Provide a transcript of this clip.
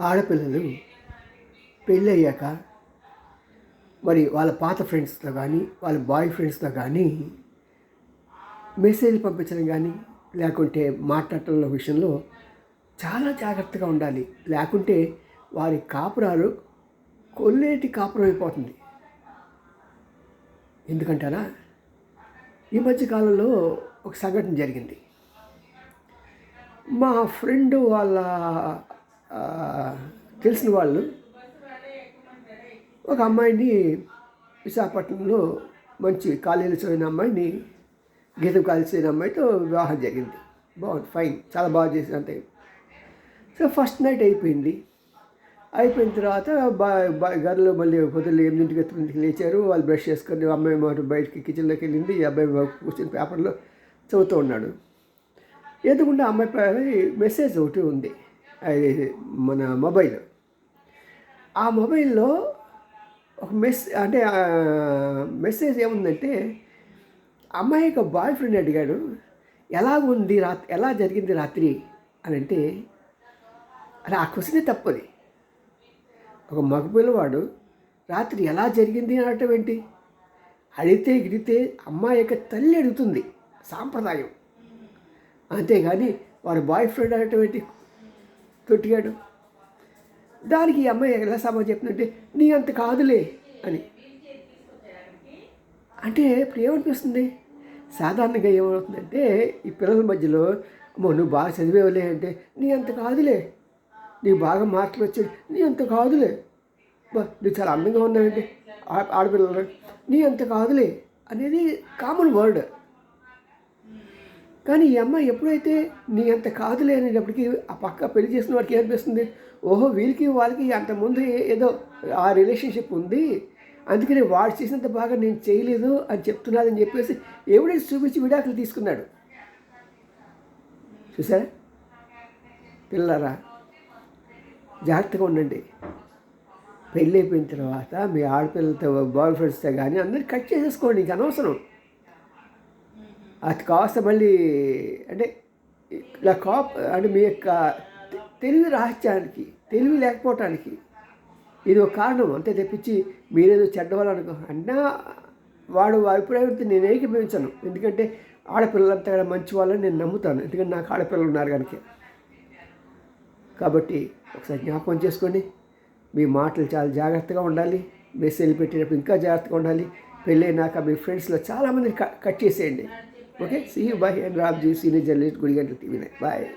ఆడపిల్లలు పెళ్ళయ్యాక మరి వాళ్ళ పాత ఫ్రెండ్స్తో కానీ వాళ్ళ బాయ్ ఫ్రెండ్స్తో కానీ మెసేజ్ పంపించడం కానీ లేకుంటే మాట్లాడటంలో విషయంలో చాలా జాగ్రత్తగా ఉండాలి. లేకుంటే వారి కాపురాలు కొల్లేటి కాపురం అయిపోతుంది. ఎందుకంటారా ఈ మధ్య కాలంలో ఒక సంఘటన జరిగింది. మా ఫ్రెండ్ వాళ్ళ తెలిసిన వాళ్ళు ఒక అమ్మాయిని విశాఖపట్నంలో మంచి కాలేజీలో చదివిన అమ్మాయిని గీతం కాలేజీ చదివిన అమ్మాయితో వివాహం జరిగింది. బాగుంది ఫైన్ చాలా బాగా చేసింది అంతే. సో ఫస్ట్ నైట్ అయిపోయింది. అయిపోయిన తర్వాత బా గదిలో మళ్ళీ పొద్దున్న ఎనిమిదింటికి తొమ్మిదింటికి లేచారు. వాళ్ళు బ్రష్ చేసుకొని అమ్మాయి మాట బయటికి కిచెన్లోకి వెళ్ళింది. ఈ అబ్బాయి కూర్చొని పేపర్లో చదువుతూ ఉన్నాడు. ఎదుగుండా అమ్మాయి మెసేజ్ ఒకటి ఉంది. మన మొబైల్. ఆ మొబైల్లో ఒక మెస్ అంటే మెసేజ్ ఏముందంటే అమ్మాయి యొక్క బాయ్ ఫ్రెండ్ అడిగాడు ఎలా ఉంది రాత్రి ఎలా జరిగింది రాత్రి? అని అంటే అది ఆ క్వశ్చనే తప్పది. ఒక మగ పిల్లవాడు రాత్రి ఎలా జరిగింది అని అనటం ఏంటి? అడిగితే గిడితే అమ్మాయి యొక్క తల్లి అడుగుతుంది సాంప్రదాయం. అంతేగాని వారి బాయ్ ఫ్రెండ్ అనటం ఏంటి? తొట్టిగాడు దానికి ఈ అమ్మాయి ఎలా సమాధానం చెప్తుందంటే నీ అంత కాదులే అని. అంటే ఇప్పుడు ఏమనిపిస్తుంది? సాధారణంగా ఏమవుతుందంటే ఈ పిల్లల మధ్యలో అమ్మో నువ్వు బాగా చదివేవలే అంటే నీ అంత కాదులే. నీకు బాగా మార్కులు వచ్చాడు నీ అంత కాదులే. నువ్వు చాలా అందంగా ఉన్నావంటే ఆడపిల్లలు నీ అంత కాదులే అనేది కామన్ వర్డ్. కానీ ఈ అమ్మాయి ఎప్పుడైతే నీ అంత కాదులే అనేటప్పటికి ఆ పక్క పెళ్ళి చేసిన వాడికి ఏమనిపిస్తుంది ఓహో వీళ్ళకి వాళ్ళకి అంతకుముందు ఏదో ఆ రిలేషన్షిప్ ఉంది. అందుకని వాడు చేసినంత బాగా నేను చేయలేదు అని చెప్తున్నాదని చెప్పేసి ఎవిడెన్స్ చూపించి విడాకులు తీసుకున్నాడు? చూసారా పిల్లరా జాగ్రత్తగా ఉండండి. పెళ్ళి అయిపోయిన తర్వాత మీ ఆడపిల్లలతో బాయ్ ఫ్రెండ్స్తో కానీ అందరినీ కట్ చేసేసుకోండి ఇంక అనవసరం. అది కాస్త మళ్ళీ అంటే ఇలా కాప్ అంటే మీ యొక్క తెలుగు తెలివి రహస్యానికి తెలివి లేకపోవటానికి ఇది ఒక కారణం. అంతే తెప్పించి మీరేదో చెడ్డవాళ్ళు అనుకో అన్నా వాడు అభిప్రాయం నేను ఏకీభవించను. ఎందుకంటే ఆడపిల్లలంతా కూడా మంచి వాళ్ళని నేను నమ్ముతాను. ఎందుకంటే నాకు ఆడపిల్లలు ఉన్నారు కనుక. కాబట్టి ఒకసారి జ్ఞాపకం చేసుకోండి. మీ మాటలు చాలా జాగ్రత్తగా ఉండాలి. మెసేజ్ పెట్టేటప్పుడు ఇంకా జాగ్రత్తగా ఉండాలి. పెళ్ళైనాక మీ ఫ్రెండ్స్లో చాలామందిని కట్ చేసేయండి. Okay see you bye Anurag ji C journalist Gudiya T V ने बाय